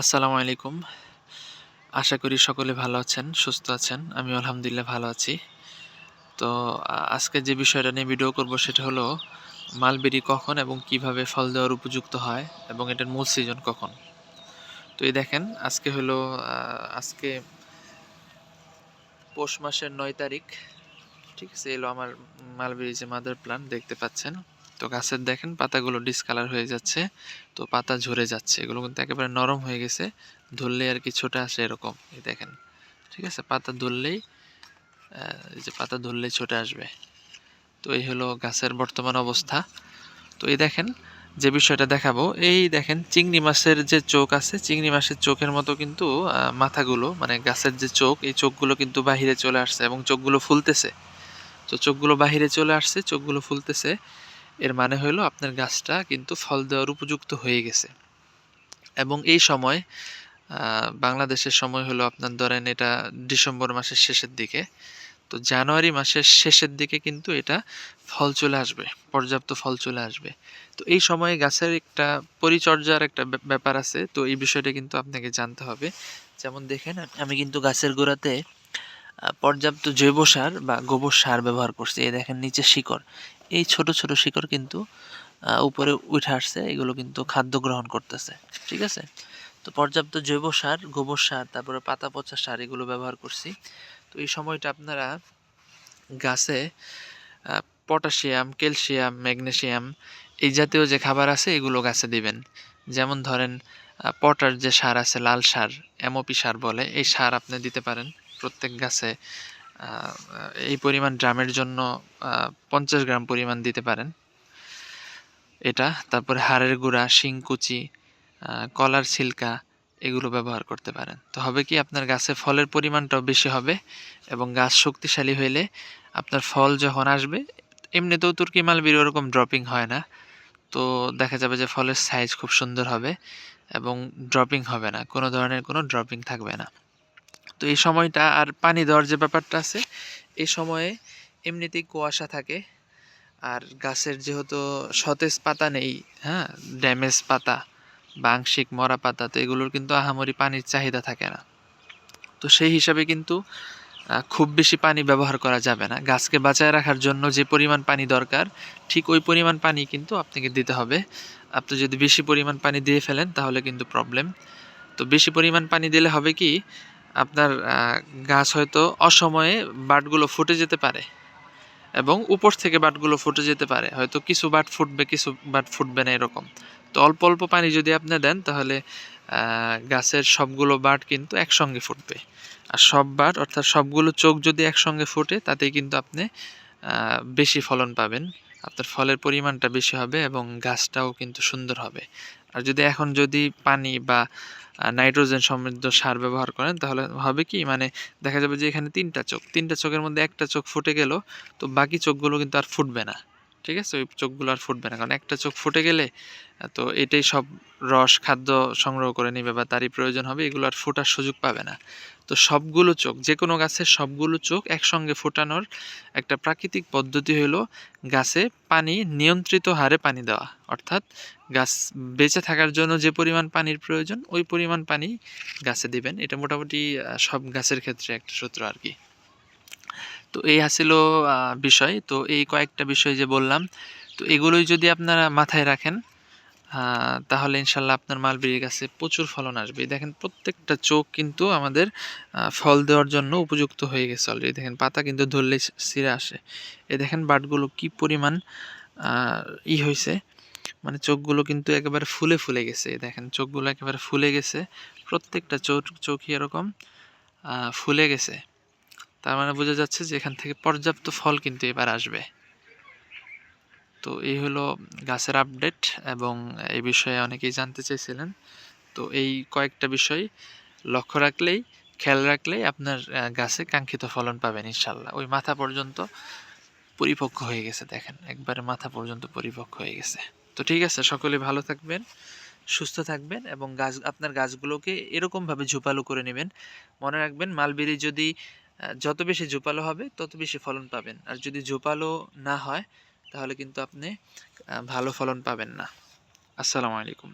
আসসালামু আলাইকুম। আশা করি সকলে ভালো আছেন, সুস্থ আছেন। আমি আলহামদুলিল্লাহ ভালো আছি। তো আজকে যে বিষয়টা নিয়ে ভিডিও করব সেটা হলো মালবেরি কখন এবং কীভাবে ফল দেওয়ার উপযুক্ত হয় এবং এটার মূল সিজন কখন। তো এই দেখেন, আজকে হলো আজকে পৌষ মাসের নয় তারিখ, ঠিক আছে? এলো আমার মালবেরি যে মাদার প্লান্ট দেখতে পাচ্ছেন। তো গাছের দেখেন পাতাগুলো ডিসকালার হয়ে যাচ্ছে, তো পাতা ঝরে যাচ্ছে, এগুলো কিন্তু একেবারে নরম হয়ে গেছে, ধরলেই আর কি ছোটে আসে এরকম, এই দেখেন, ঠিক আছে, পাতা ধরলেই এই যে পাতা ধরলেই ছোটে আসবে, তো এই হলো গাছের বর্তমান অবস্থা, তো এই দেখেন, যে বিষয়টা দেখাবো, এই দেখেন চিংড়ি মাছের যে চোখ আছে, চিংড়ি মাছের চোখের মতো কিন্তু মাথাগুলো মানে গাছের যে চোখ, এই চোখগুলো কিন্তু বাহিরে চলে আসছে এবং চোখগুলো ফুলতেছে, তো চোখগুলো বাহিরে চলে আসছে, চোখগুলো ফুলতেছে এর মানে হলো আপনার গাছটা কিন্তু ফল দেওয়ার উপযুক্ত হয়ে গেছে। এবং এই সময় বাংলাদেশের সময় হলো আপনার ধরেন এটা ডিসেম্বর মাসের শেষের দিকে। তো জানুয়ারি মাসের শেষের দিকে কিন্তু এটা ফল চলে আসবে, পর্যাপ্ত ফল চলে আসবে। তো এই সময়ে গাছের একটা পরিচর্যার একটা ব্যাপার আছে। তো এই বিষয়টা কিন্তু আপনাকে জানতে হবে। যেমন দেখেন, আমি কিন্তু গাছের গোড়াতে পর্যাপ্ত জৈব সার বা গোবর সার ব্যবহার করছি। এই দেখেন নিচে শিকড়। এই ছোট ছোট শিকড় কিন্তু উপরে উঠে আসছে। এগুলো কিন্তু খাদ্য গ্রহণ করতেছে। ঠিক আছে? তো পর্যাপ্ত জৈব সার, গোবর সার, তারপরে পাতা পচা সার এগুলো ব্যবহার করছি। তো এই সময়টা আপনারা গাছে পটাশিয়াম, ক্যালসিয়াম, ম্যাগনেসিয়াম এই জাতীয় যে খাবার আছে, এগুলো গাছে দিবেন। যেমন ধরেন পটার যে সার আছে, লাল সার, এমওপি সার বলে, এই সার আপনি দিতে পারেন। প্রত্যেক গাছে এই পরিমাণ ড্রামের জন্য পঞ্চাশ গ্রাম পরিমাণ দিতে পারেন। এটা, তারপরে হাড়ের গুঁড়া, শিংকুচি কলার ছিলকা, এগুলো ব্যবহার করতে পারেন। তো হবে কি, আপনার গাছে ফলের পরিমাণটাও বেশি হবে এবং গাছ শক্তিশালী হইলে আপনার ফল যখন আসবে, এমনিতেও তুর্কি মালবির ওরকম ড্রপিং হয় না। তো দেখা যাবে যে ফলের সাইজ খুব সুন্দর হবে এবং ড্রপিং হবে না, কোনো ধরনের কোনো ড্রপিং থাকবে না। তো এই সময়টা আর পানি দেওয়ার যে ব্যাপারটা আছে, এই সময়ে এমনিতেই কুয়াশা থাকে। আর গাছের যেহেতু সতেজ পাতা নেই হ্যাঁ ড্যামেজ পাতা বা আংশিক মরা পাতা, তো এগুলোর কিন্তু আহামরি পানির চাহিদা থাকে না। তো সেই হিসাবে কিন্তু খুব বেশি পানি ব্যবহার করা যাবে না। গাছকে বাঁচায় রাখার জন্য যে পরিমাণ পানি দরকার, ঠিক ওই পরিমাণ পানি কিন্তু আপনাকে দিতে হবে। আপনি যদি বেশি পরিমাণ পানি দিয়ে ফেলেন, তাহলে কিন্তু প্রবলেম তো বেশি পরিমাণ পানি দিলে হবে কি আপনার গাছ হয়তো অসময়ে বাটগুলো ফুটে যেতে পারে এবং উপর থেকে বাটগুলো ফুটে যেতে পারে। হয়তো কিছু বাট ফুটবে, কিছু বাট ফুটবে না এরকম। তো অল্প অল্প পানি যদি আপনি দেন, তাহলে গাছের সবগুলো বাট কিন্তু একসঙ্গে ফুটবে। আর সব বাট, অর্থাৎ সবগুলো চোখ যদি একসঙ্গে ফুটে, তাতেই কিন্তু আপনি বেশি ফলন পাবেন। আপনার ফলের পরিমাণটা বেশি হবে এবং গাছটাও কিন্তু সুন্দর হবে। আর যদি এখন যদি পানি বা নাইট্রোজেন সমৃদ্ধ সার ব্যবহার করেন, তাহলে হবে কি? মানে দেখা যাবে যে এখানে তিনটা চোখ, তিনটা চোখের মধ্যে একটা চোখ ফুটে গেল, তো বাকি চোখগুলো কিন্তু আর ফুটবে না। ঠিক আছে? ওই চোখগুলো আর ফুটবে না, কারণ একটা চোখ ফুটে গেলে, তো এটাই সব রস খাদ্য সংগ্রহ করে নেবে বা তারই প্রয়োজন হবে, এগুলো আর ফোটার সুযোগ পাবে না। তো সবগুলো চোখ যে কোনো গাছের সবগুলো চোখ একসঙ্গে ফোটানোর একটা প্রাকৃতিক পদ্ধতি হলো গাছে পানি, নিয়ন্ত্রিত হারে পানি দেওয়া। অর্থাৎ গাছ বেঁচে থাকার জন্য যে পরিমাণ পানির প্রয়োজন, ওই পরিমাণ পানি গাছে দিবেন। এটা মোটামুটি সব গাছের ক্ষেত্রে একটা সূত্র আর কি। তো এই আসিল বিষয়। তো এই কয়েকটা বিষয় যে বললাম, তো এগুলোই যদি আপনারা মাথায় রাখেন তাহলে ইনশাল্লাহ আপনার মালবেরি গাছে, প্রচুর ফলন আসবে। দেখেন প্রত্যেকটা চোখ কিন্তু আমাদের ফল দেওয়ার জন্য উপযুক্ত হয়ে গেছে অলরেডি দেখেন পাতা কিন্তু ধরলে ছিঁড়ে আসে। এ দেখেন বাটগুলো কি পরিমাণ ই হয়েছে মানে চোখগুলো কিন্তু একেবারে ফুলে ফুলে গেছে। দেখেন চোখগুলো একেবারে ফুলে গেছে, প্রত্যেকটা চোখ, চোখই এরকম ফুলে গেছে। তার মানে বোঝা যাচ্ছে যে এখান থেকে পর্যাপ্ত ফল কিন্তু এবার আসবে। তো এই হলো গাছের আপডেট এবং এই বিষয়ে অনেকেই জানতে চেয়েছিলেন। তো এই কয়েকটা বিষয় লক্ষ্য রাখলেই, খেয়াল রাখলেই আপনার গাছে কাঙ্ক্ষিত ফলন পাবেন ইনশাল্লাহ। ওই মাথা পর্যন্ত পরিপক্ক হয়ে গেছে, দেখেন। একবারে মাথা পর্যন্ত পরিপক্ক হয়ে গেছে। তো ঠিক আছে, সকলে ভালো থাকবেন, সুস্থ থাকবেন এবং গাছ, আপনার গাছগুলোকে এরকমভাবে ঝোপালো করে নেবেন। মনে রাখবেন, মালবেরি যদি যত বেশি ঝোপালো হবে, তত বেশি ফলন পাবেন। আর যদি ঝোপালো না হয় তাহলে কিন্তু আপনি ভালো ফলন পাবেন না। আসসালামু আলাইকুম।